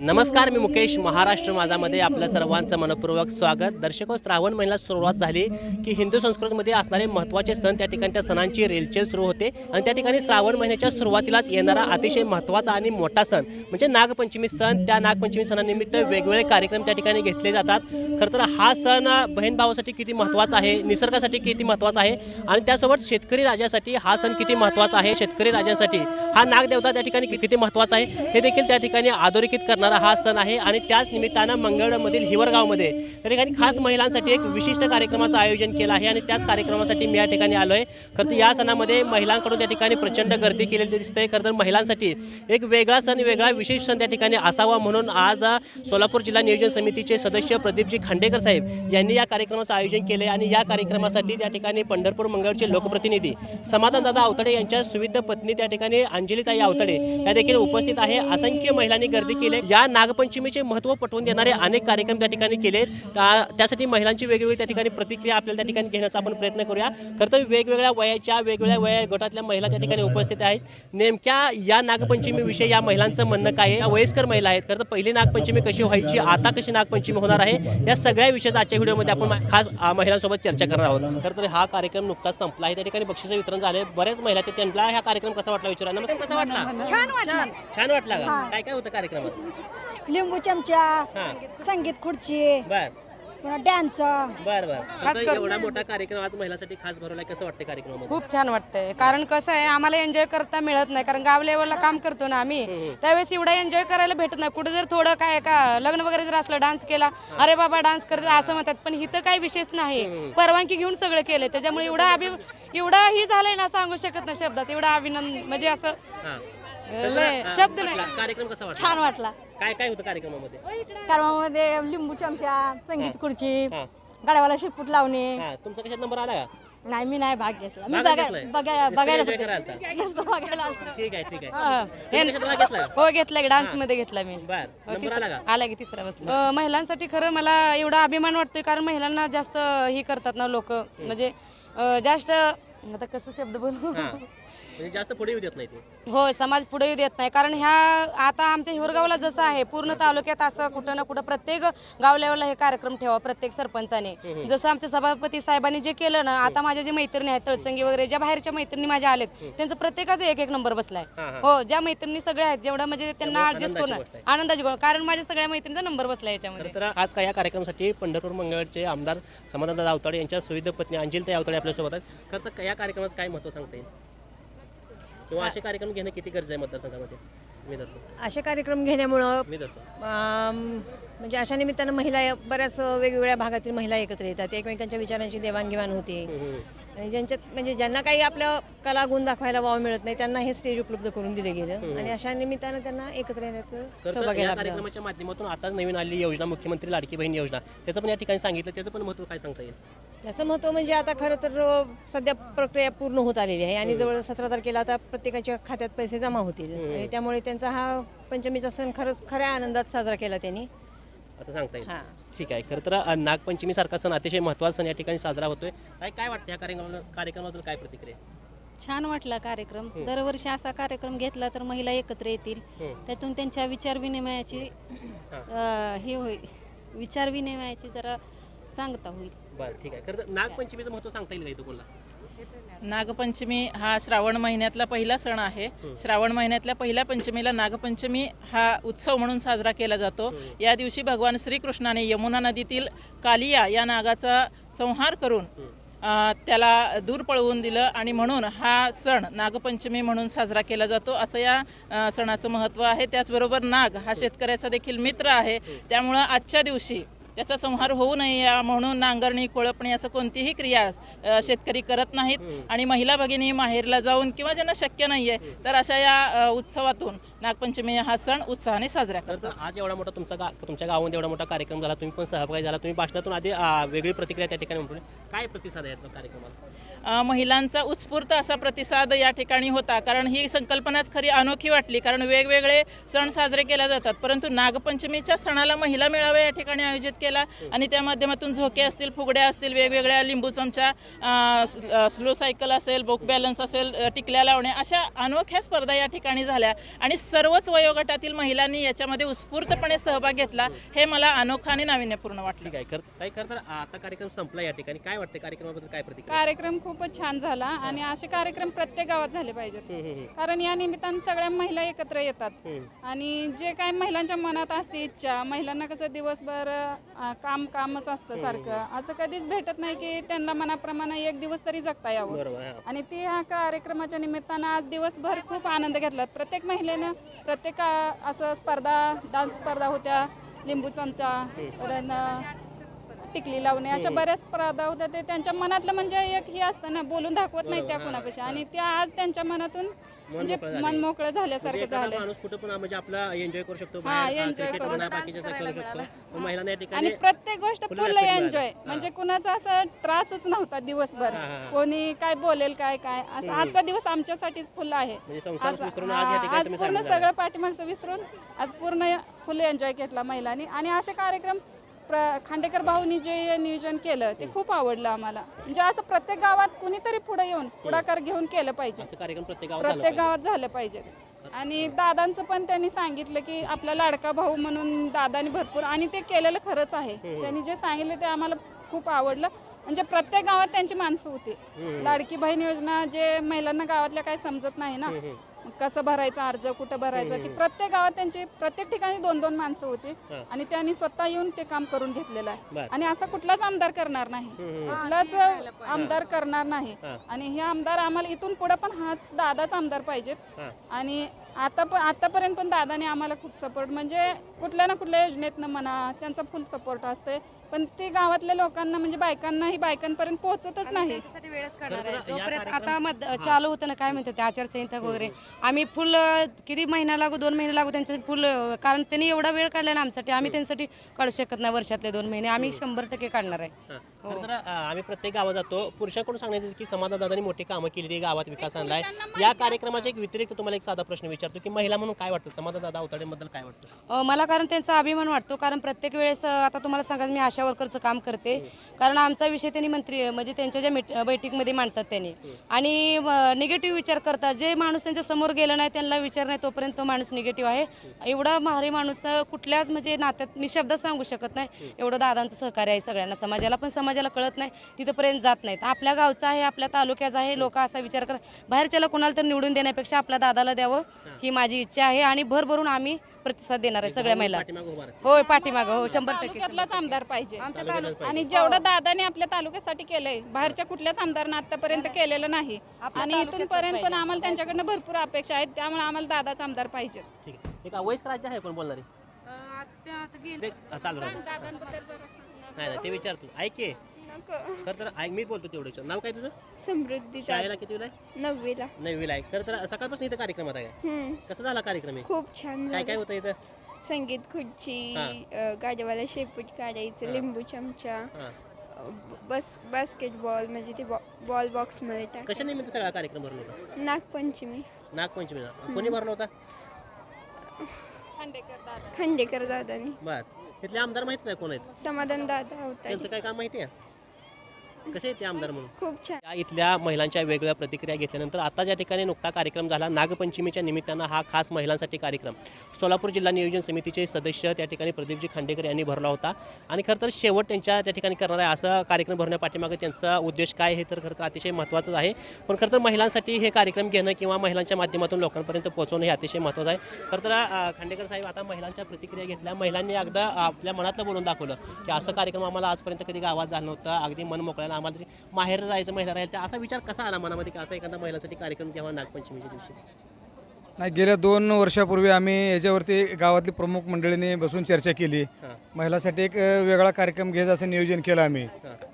नमस्कार मी मुकेश महाराष्ट्र माझामध्ये आपल्या सर्वांचं मनपूर्वक स्वागत. दर्शको श्रावण महिन्याला सुरुवात झाली की हिंदू संस्कृतीमध्ये असणारे महत्त्वाचे सण त्या ठिकाणी त्या सणांची रेलचेल सुरू होते. आणि त्या ठिकाणी श्रावण महिन्याच्या सुरुवातीलाच येणारा अतिशय महत्त्वाचा आणि मोठा सण म्हणजे नागपंचमी सण. त्या नागपंचमी सणानिमित्त वेगवेगळे कार्यक्रम त्या ठिकाणी घेतले जातात. खरं तर हा सण बहीण भावासाठी किती महत्त्वाचा आहे निसर्गासाठी किती महत्त्वाचा आहे आणि त्यासोबत शेतकरी राजासाठी हा सण किती महत्त्वाचा आहे शेतकरी राजांसाठी हा नागदेवता त्या ठिकाणी किती महत्त्वाचा आहे हे देखील त्या ठिकाणी अधोरेखित करणार हा सण आहे आणि त्याच निमित्तानं मंगळमधील हिवरगावमध्ये त्या ठिकाणी खास महिलांसाठी एक विशिष्ट कार्यक्रमाचं आयोजन केलं आहे आणि त्याच कार्यक्रमासाठी मी या ठिकाणी आलो आहे खरं तर या सणामध्ये महिलांकडून त्या ठिकाणी प्रचंड गर्दी केलेली दिसते. खरं तर महिलांसाठी एक वेगळा सण वेगळा विशेष सण त्या ठिकाणी असावा म्हणून आज सोलापूर जिल्हा नियोजन समितीचे सदस्य प्रदीपजी खांडेकर साहेब यांनी या कार्यक्रमाचं आयोजन केले आणि या कार्यक्रमासाठी त्या ठिकाणी पंढरपूर मंगळचे लोकप्रतिनिधी समाधानदादा आवतडे यांच्या सुविध पत्नी त्या ठिकाणी अंजलीताई आवतडे या देखील उपस्थित आहे. असंख्य महिलांनी गर्दी केली या नागपंचमीचे महत्त्व पटवून देणारे अनेक कार्यक्रम त्या ठिकाणी केले त्या- त्यासाठी महिलांची वेगवेगळी त्या ठिकाणी प्रतिक्रिया आपल्याला त्या ठिकाणी घेण्याचा आपण प्रयत्न करूया. खरं तर वेगवेगळ्या वयाच्या वेगवेगळ्या वया गटातल्या महिला त्या ठिकाणी उपस्थित आहेत. नेमक्या या नागपंचमीविषयी या महिलांचं म्हणणं काय आहे? या वयस्कर महिला आहेत. खरं तर पहिली नागपंचमी कशी व्हायची? आता कशी नागपंचमी होणार आहे? या सगळ्या विषयाचा आजच्या व्हिडिओमध्ये आपण खास महिलांसोबत चर्चा करणार आहोत. खरं तर हा कार्यक्रम नुकताच संपला आहे. त्या ठिकाणी बक्षीचं वितरण झाले. बरेच महिला आहेत त्यांना हा कार्यक्रम कसा वाटला विचारा. नमस्कार कसा वाटला? छान वाटलं. छान वाटला काय काय होतं कार्यक्रमात? लिंबू चमचा हा. संगीत खुर्ची बर. पुन्हा डान्स बर बर. खरं तर एवढा मोठा कार्यक्रम आज महिलांसाठी खास भरवलाय. कसं वाटतं कार्यक्रमामध्ये? खूप छान वाटतंय. कारण कसं आहे आम्हाला एन्जॉय करता मिळत नाही. कारण गाव लेवलला काम करतो ना आम्ही. त्यावेळेस एवढा एन्जॉय करायला भेटत नाही. कुठे जर थोडं काय का लग्न वगैरे जर असलं डान्स केला अरे बाबा डान्स करते असं म्हणतात. पण इथं काही विशेष नाही. परवानगी घेऊन सगळं केलंय. त्याच्यामुळे एवढा अभि एवढा ही झालंय ना सांगू शकत नाही शब्दात. एवढा अभिनंदन म्हणजे असं हा. लय शब्द नाही. कार्यक्रम कसा वाटला? छान वाटला. काय काय होतं कार्यक्रमामध्ये? कर्मामध्ये लिंबू चमचा संगीत खुर्ची हा. गाड्यावाला शिपूट लावणे. हा तुमचा कशात नंबर आला का? नाही मी नाही भाग घेतला. मी भाग बघाय घेतलाय? बघाय- बघायला enjoy फक्त- करायला आलता? नुसतं बघायला आलतो. ठीक आहे ठीक आहे. हा. तुम्ही कशात भाग घेतला का? हो. घेतला डान्समध्ये घेतला मी. बर. हो, नंबर तिसरा- आला का? आला की तिसरा बसला. अं, महिलांसाठी खरं मला एवढा अभिमान वाटतोय कारण महिलांना जास्त हे करतात ना लोक. म्हणजे अं, जास्त आता कसं शब्द बोलू? हा. म्हणजे जास्त पुढे येऊ देत नाही ते. हो समाज पुढे येऊ देत नाही. कारण ह्या आता आमच्या हिवरगावला जसं आहे पूर्ण तालुक्यात असं कुठं ना कुठं प्रत्येक गाव लेवलला हे कार्यक्रम ठेवा प्रत्येक सरपंचाने. जसं आमच्या सभापती साहेबांनी जे केलं ना आता माझ्या जे मैत्रिणी आहेत तळसंगी वगैरे ज्या बाहेरच्या मैत्रिणी माझ्या आलेत त्यांचं प्रत्येकाचा एक एक नंबर बसलाय. हा, ज्या मैत्रिणी सगळ्या आहेत जेवढं म्हणजे त्यांना ऍडजस्ट करून. आनंदाची गोष्ट कारण माझ्या सगळ्या मैत्रिणीचा नंबर बसला याच्यामध्ये. तर खास काय या कार्यक्रमासाठी पंढरपूर मंगळचे आमदार समाधानदादा आवताडे यांच्या सुविध पत्नी अंजिलताई आवताडे आपल्यासोबत आहेत. खरं तर या कार्यक्रमाचं काय महत्त्व सांगता येईल? किंवा असे कार्यक्रम घेणं किती गरज आहे मतदारसंघामध्ये? मी धरतो असे कार्यक्रम घेण्यामुळं मी धरतो अम, म्हणजे अशा निमित्तानं महिला या- बऱ्याच वेगवेगळ्या भागातील महिला एकत्र येतात. एकमेकांच्या विचारांची देवाणघेवाण होते. आणि ज्यांच्यात म्हणजे ज्यांना काही आपलं कला गुण दाखवायला वाव मिळत नाही त्यांना हे स्टेज उपलब्ध करून दिले गेलं. आणि अशा निमित्तानं त्यांना एकत्र येण्यात खरं तर सहभागी या लाभला. कार्यक्रमाच्या माध्यमातून आताच नवीन आलेली योजना मुख्यमंत्री लाडकी बहीण योजना. त्याचं पण या ठिकाणी सांगितलं त्याचं पण महत्त्व काय सांगता येईल? त्याचं महत्त्व म्हणजे आता खरं तर सध्या प्रक्रिया पूर्ण होत आलेली आहे आणि जवळ सतरा तारखेला आता प्रत्येकाच्या खात्यात पैसे जमा होतील. आणि त्यामुळे त्यांचा हा पंचमीचा सण खरंच खऱ्या आनंदात साजरा केला त्यांनी. असं सांगता येईल. हां. ठीक आहे. खरं तर अ, नागपंचमीसारखा सण अतिशय महत्त्वाचा सण या ठिकाणी साजरा होतोय. काय काय वाटतं या कार्यक्रमाला कार्यक्रमातून काय प्रतिक्रिया छान वाटला कार्यक्रम. दरवर्षी असा कार्यक्रम घेतला तर महिला एकत्र येतील. हम्म. त्यातून त्यांच्या विचार विनिमयाची अं, हे होईल. विचार विनिमयाची जरा सांगता होईल. बरं ठीक आहे. खरं तर नागपंचमीचं महत्त्व सांगता येईल का इथं कोणाला? नागपंचमी हा श्रावण महिन्यातला पहिला सण आहे. श्रावण महिन्यातल्या पहिल्या पंचमीला नागपंचमी हा उत्सव म्हणून साजरा केला जातो. या दिवशी भगवान श्रीकृष्णाने यमुना नदीतील कालिया या नागाचा संहार करून अ, त्याला दूर पळवून दिलं आणि म्हणून हा सण नागपंचमी म्हणून साजरा केला जातो. असं या अ, सणाचं महत्त्व आहे. त्याचबरोबर नाग हा शेतकऱ्याचा देखील मित्र आहे. त्यामुळं आजच्या दिवशी त्याचा संहार होऊ नये या म्हणून नांगरणी कोळपणी असं कोणतीही क्रिया शेतकरी करत नाहीत. आणि महिला भगिनी माहेरला जाऊन किंवा ज्यांना शक्य नाहीये तर अशा या उत्सवातून नागपंचमी हा सण उत्साहाने साजरा करतात. आज एवढा मोठा तुमचा गा तुमच्या गावामध्ये एवढा मोठा कार्यक्रम झाला तुम्ही पण सहभागी झाला तुम्ही भाषणातून आधी वेगळी प्रतिक्रिया त्या ठिकाणी म्हणतो काय प्रतिसाद आहे कार्यक्रमाला महिलांचा उत्स्फूर्त असा प्रतिसाद या ठिकाणी होता. कारण ही संकल्पनाच खरी अनोखी वाटली. कारण वेगवेगळे सण साजरे केले जातात. परंतु नागपंचमीच्या सणाला महिला मेळावा या ठिकाणी आयोजित केला आणि त्या माध्यमातून झोके असतील फुगड्या असतील वेगवेगळ्या लिंबू चमचा स्लो सायकल असेल बोक बॅलन्स असेल टिकल्या लावणे अशा अनोख्या स्पर्धा या ठिकाणी झाल्या आणि सर्वच वयोगटातील महिलांनी याच्यामध्ये उत्स्फूर्तपणे सहभाग घेतला हे मला अनोखा आणि नाविन्यपूर्ण वाटलं. काही खरं तर आता कार्यक्रम संपला या ठिकाणी. काय वाटतं कार्यक्रमाबद्दल काय प्रतिक्रिया? कार्यक्रम खूपच छान झाला आणि असे कार्यक्रम प्रत्येक गावात झाले पाहिजेत. कारण या निमित्तानं सगळ्या महिला एकत्र येतात. आणि जे काय महिलांच्या मनात असते इच्छा महिलांना कसं दिवसभर काम कामच असतं सारखं. असं कधीच भेटत नाही की त्यांना मनाप्रमाणे एक दिवस तरी जगता यावं. आणि ती ह्या कार्यक्रमाच्या निमित्तानं आज दिवसभर खूप आनंद घेतला. प्रत्येक महिलेनं प्रत्येक असं स्पर्धा डान्स स्पर्धा होत्या लिंबू चमचा टिकली लावणे अशा बऱ्याच स्पर्धा होत्या ते त्यांच्या मनातलं म्हणजे एक हे असतं ना बोलून दाखवत नाही त्या कुणापेक्षा. आणि त्या आज त्यांच्या मनातून म्हणजे मन मोकळं झाल्यासारखं म्हणजे झालं माणूस कुठं पण म्हणजे आपला एन्जॉय करू शकतो हा, बाहेर enjoy क्रिकेट करू, म्हणा बाकीच्या करू शकतो पण महिलांना या आणि प्रत्येक गोष्ट फुल. एन्जॉय म्हणजे कुणाचा असं त्रासच नव्हता दिवसभर. हा, हा, हा. कोणी काय बोलेल काय काय असं आजचा दिवस आमच्यासाठीच फुल आहे. म्हणजे संसार असं- विसरून आज या हा, ठिकाणी आज तुम्ही पूर्ण. सगळं पाठीमागचं विसरून आज पूर्ण फुल एन्जॉय घेतला महिलांनी. आणि असे कार्यक्रम प्र खांडेकर भाऊनी जे नियोजन केलं ते खूप आवडलं आम्हाला. म्हणजे असं प्रत्येक गावात कुणीतरी पुढे येऊन पुढाकार घेऊन केलं पाहिजे. असं कार्यक्रम प्रत्येक गावात झाला प्रत्येक पाहिजे. गावात झालं पाहिजे. आणि दादांचं पण त्यांनी सांगितलं की आपला लाडका भाऊ म्हणून दादानी भरपूर आणि ते केलेलं खरंच आहे. त्यांनी जे सांगितलं ते आम्हाला खूप आवडलं. म्हणजे प्रत्येक गावात त्यांची माणसं होती. लाडकी बहीण योजना जे महिलांना गावातल्या काही समजत नाही ना. कसं भरायचं अर्ज कुठं भरायचं? ती प्रत्येक गावात त्यांची प्रत्येक ठिकाणी दोन दोन माणसं होती आणि त्यांनी स्वतः येऊन ते काम करून घेतलेलं बर. आहे आणि असा कुठलाच आमदार करणार नाही. कुठलाच आमदार करणार नाही. आणि हे आमदार आम्हाला इथून पुढे पण हाच दादाच आमदार पाहिजेत. हा. आणि आता पण आतापर्यंत पण दादाने आम्हाला खूप सपोर्ट म्हणजे कुठल्या ना कुठल्या योजनेतनं म्हणा त्यांचा फुल सपोर्ट असते पण ते गावातल्या लोकांना म्हणजे बायकांनाही बायकांपर्यंत पोहोचतच नाही. त्याच्यासाठी वेळच काढणार आहे. जोपर्यंत आता मत चालू होतं ना काय म्हणतात ते आचारसंहिता वगैरे आम्ही फुल अं, किती महिना लागू दोन महिने लागू त्यांच्यासाठी फुल अं, कारण त्यांनी एवढा वेळ काढला ना आमच्यासाठी आम्ही त्यांच्यासाठी काढू शकत नाही वर्षातले दोन महिने आम्ही शंभर टक्के काढणार आहे. हा. खरं तर अं, आम्ही प्रत्येक गावात जातो. पुरुषांकडून सांगण्यात येतं की समाधान दादांनी मोठी कामं केली ती गावात विकास आणलाय. या कार्यक्रमाचा एक व्यतिरिक्त तुम्हाला एक साधा प्रश्न विचारतो की महिला म्हणून काय वाटतं? समाधान दादा अवताडेबद्दल काय वाटतं? अ, मला कारण त्यांचा अभिमान वाटतो कारण प्रत्येक वेळेस अ, आता तुम्हाला सांगा मी आशा वर्करचं काम करते. कारण आमचा विषय त्यांनी मंत्री म्हणजे त्यांच्या ज्या मीट बैठकीमध्ये मांडतात त्यांनी. आणि निगेटिव्ह विचार करतात. जे माणूस त्यांच्यासमोर गेला नाही त्यांना विचार नाही तोपर्यंत तो माणूस निगेटिव्ह आहे. एवढा भारी माणूस तर कुठल्याच म्हणजे नात्यात मी शब्द सांगू शकत नाही. एवढं दादांचं सहकार्य आहे सगळ्यांना. समाजाला पण समाजाला कळत नाही. तिथंपर्यंत जात नाहीत. आपल्या गावचा आहे आपल्या तालुक्याचा आहे लोक असा विचार करतात बाहेरच्याला कोणाला तर निवडून देण्यापेक्षा आपल्या दादाला द्यावं ही माझी इच्छा आहे. आणि भरभरून आम्ही प्रतिसाद देणार आहे सगळ्या महिला. होय पाठीमागं. हो शंभर टक्के. आमदार पाहिजे. आणि जेवढं दादाने आपल्या तालुक्यासाठी केलंय बाहेरच्या कुठल्याच आमदारानं आतापर्यंत केलेलं नाही. आणि इथून पर्यंत पण आम्हाला त्यांच्याकडनं भरपूर अपेक्षा आहेत त्यामुळे आम्हाला दादाच आमदार पाहिजे ठीक आहे. एक अवयस्क राज्य आहे कोण बोलणारे? ते- हा, चालू राहू दे. नाही नाही ते विचारतो ऐक की. खरं तर ऐक मी बोलतो तेवढं विचार. नाव काय तुझं? समृद्धी शाळेला किती आहे? नववीला. नववीला आहे. खरं तर सकाळपासून इथं कार्यक्रम हम्म, कसं झाला कार्यक्रम हे? खूप छान काय काय होतं इथं? संगीत खुर्ची हा. अ, गाडीवाला शेपूट काढायचं लिंबू चमचा हा. बस बास्केटबॉल म्हणजे ते बॉ- बॉल बॉक्समध्ये टाक कशा निमित्त सगळा कार्यक्रम भरला होता? नागपंचमी. नागपंचमीचा कोणी भरला होता? खांडेकर दादानी. बर. तिथले आमदार माहीत नाही कोण आहेत? समाधान दादा होता त्यांचं काय काम माहिती आहे? कसे आहेत ते आमदार म्हणून? खूप छान. या इथल्या महिलांच्या वेगवेगळ्या प्रतिक्रिया घेतल्यानंतर आता ज्या ठिकाणी नुकता कार्यक्रम झाला नागपंचमीच्या निमित्तानं हा खास महिलांसाठी कार्यक्रम. सोलापूर जिल्हा नियोजन समितीचे सदस्य त्या ठिकाणी प्रदीपजी खांडेकर यांनी भरला होता. आणि खरं तर शेवट त्यांच्या त्या ठिकाणी करणार आहे असा कार्यक्रम भरण्या पाठीमागे त्यांचा उद्देश काय हे तर खरं तर अतिशय महत्त्वाचं आहे. पण खरं तर महिलांसाठी हे कार्यक्रम घेणं किंवा महिलांच्या माध्यमातून लोकांपर्यंत पोहोचवणं हे अतिशय महत्त्वाचं आहे. खरं तर खांडेकर साहेब आता महिलांच्या प्रतिक्रिया घेतल्या. महिलांनी एकदा आपल्या मनातलं बोलून दाखवलं की असं कार्यक्रम आम्हाला आजपर्यंत कधी गावात झालं नव्हतं. अगदी मन मोकळ्यानं आम्हाला तरी माहेर जायचं महिला राहील तर असा विचार कसा आला मनामध्ये की असा एखादा महिलांसाठी कार्यक्रम घ्यावा नागपंचमीच्या दिवशी? नाही गेल्या दोन वर्षापूर्वी आम्ही याच्यावरती गावातली प्रमुख मंडळीने बसून चर्चा केली. महिलासाठी एक अ, वेगळा कार्यक्रम घ्यायचा असं नियोजन केलं आम्ही.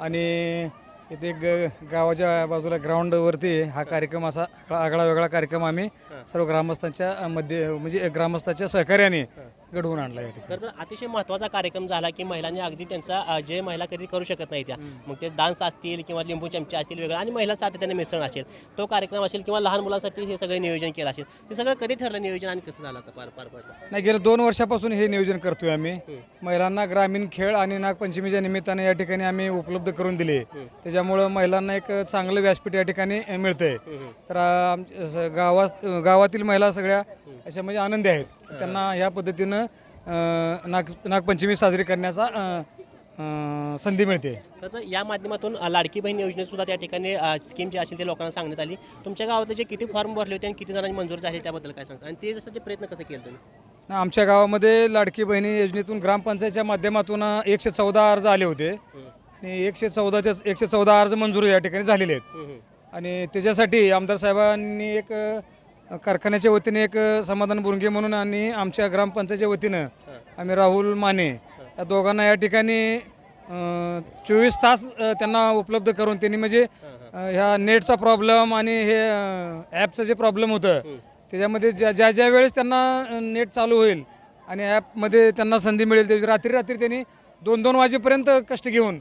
आणि इथे ग गावाच्या बाजूला ग्राउंडवरती हा कार्यक्रम असा आगळा आगळा वेगळा कार्यक्रम आम्ही सर्व ग्रामस्थांच्या मध्ये म्हणजे ग्रामस्थांच्या सहकार्याने घडवून आणला या ठिकाणी. खरं तर अतिशय महत्त्वाचा कार्यक्रम झाला की महिलांनी अगदी त्यांचा अ, जे महिला कधी करू शकत नाही त्या. मग ते डान्स असतील किंवा लिंबू चमचे असतील वेगळं आणि महिला सातत्याने मिसळण असेल. तो कार्यक्रम असेल किंवा लहान मुलांसाठी हे सगळं नियोजन केलं असेल हे सगळं कधी ठरलं नियोजन आणि कसं झालं होतं पार पार पडलं नाही गेल्या दोन वर्षापासून हे नियोजन करतोय आम्ही. महिलांना ग्रामीण खेळ आणि नागपंचमीच्या निमित्ताने या ठिकाणी आम्ही उपलब्ध करून दिले. त्याच्यामुळं महिलांना एक चांगलं व्यासपीठ या ठिकाणी मिळतंय. तर आमच्या स- गावात गावातील महिला सगळ्या अशा म्हणजे आनंदी आहेत. त्यांना ह्या पद्धतीनं नाग नागपंचमी साजरी करण्याचा संधी मिळते. तर या माध्यमातून लाडकी बहीण योजनेत सुद्धा त्या ठिकाणी स्कीम जी असेल ते लोकांना सांगण्यात आली. तुमच्या गावातले जे किती फॉर्म भरले होते आणि किती जणांनी मंजूर झाले त्याबद्दल काय सांगता? आणि ते जसं ते प्रयत्न कसं केलं तुम्ही? आमच्या गावामध्ये लाडकी बहिणी योजनेतून ग्रामपंचायतच्या माध्यमातून एकशे चौदा अर्ज आले होते. आणि एकशे चौदाच्या एकशे चौदा अर्ज मंजूर या ठिकाणी झालेले आहेत. आणि त्याच्यासाठी आमदार साहेबांनी एक कारखान्याच्या वतीने एक समाधान बुरंगे म्हणून आणि आमच्या ग्रामपंचायतच्या वतीनं आम्ही राहुल माने या दोघांना या ठिकाणी चोवीस तास त्यांना उपलब्ध करून त्यांनी म्हणजे ह्या नेटचा प्रॉब्लेम आणि हे ॲपचं जे प्रॉब्लेम होतं त्याच्यामध्ये ज्या ज्या ज्या वेळेस त्यांना नेट चालू होईल आणि ॲपमध्ये त्यांना संधी मिळेल त्याची रात्री रात्री त्यांनी दोन दोन वाजेपर्यंत कष्ट घेऊन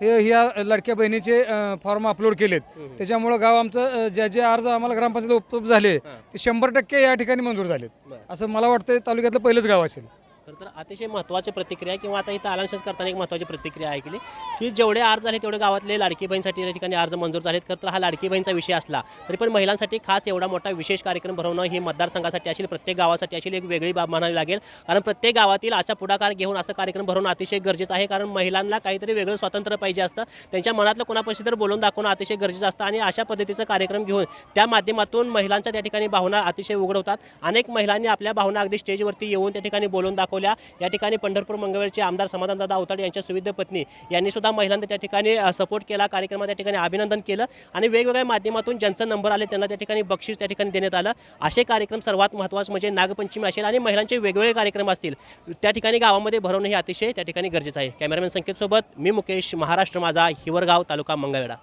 हे ह्या लाडक्या बहिणीचे फॉर्म अपलोड केलेत. त्याच्यामुळं गाव आमचं ज्या जे अर्ज आम्हाला ग्रामपंचायत उपलब्ध झाले ते शंभर टक्के या ठिकाणी मंजूर झालेत. असं मला वाटतं तालुक्यातलं पहिलंच गाव असेल. खरं तर अतिशय महत्त्वाची प्रतिक्रिया किंवा आता इथं अलाउन्सेस करताना एक महत्त्वाची प्रतिक्रिया ऐकली की जेवढे अर्ज झाले तेवढे गावातले लाडकी बहीणसाठी या ठिकाणी अर्ज मंजूर झालेत. खरं तर हा लाडकी बहीणचा विषय असला तरी पण महिलांसाठी खास एवढा मोठा विशेष कार्यक्रम भरवणं ही मतदारसंघासाठी असेल प्रत्येक गावासाठी असेल एक वेगळी बाब म्हणावी लागेल. कारण प्रत्येक गावातील असा पुढाकार घेऊन असं कार्यक्रम भरवणं अतिशय गरजेचं आहे. कारण महिलांना काहीतरी वेगळं स्वातंत्र्य पाहिजे असतं. त्यांच्या मनातलं कोणापाशी तर बोलून दाखवणं अतिशय गरजेचं असतं आणि अशा पद्धतीचं कार्यक्रम घेऊन त्या माध्यमातून महिलांच्या त्या ठिकाणी भावना अतिशय उघड होतात अनेक महिलांनी आपल्या भावना अगदी स्टेजवरती येऊन त्या ठिकाणी बोलून दाखवल्या. या ठिकाणी पंढरपूर मंगळवेळचे आमदार समाधानदादा अवताडे यांच्या सुविध पत्नी यांनी सुद्धा महिलांना त्या ठिकाणी सपोर्ट केला. कार्यक्रमात त्या ठिकाणी अभिनंदन केलं. आणि वेगवेगळ्या माध्यमातून ज्यांचा नंबर आले त्यांना त्या ठिकाणी बक्षीस त्या ठिकाणी देण्यात आलं. असे कार्यक्रम सर्वात महत्त्वाचं म्हणजे नागपंचमी असेल आणि महिलांचे वेगवेगळे कार्यक्रम असतील. त्या ठिकाणी गावामध्ये भरवणं हे अतिशय त्या ठिकाणी गरजेचं आहे. कॅमेरामॅन संकेतसोबत मी मुकेश महाराष्ट्र माझा हिवरगाव तालुका मंगळवेढा.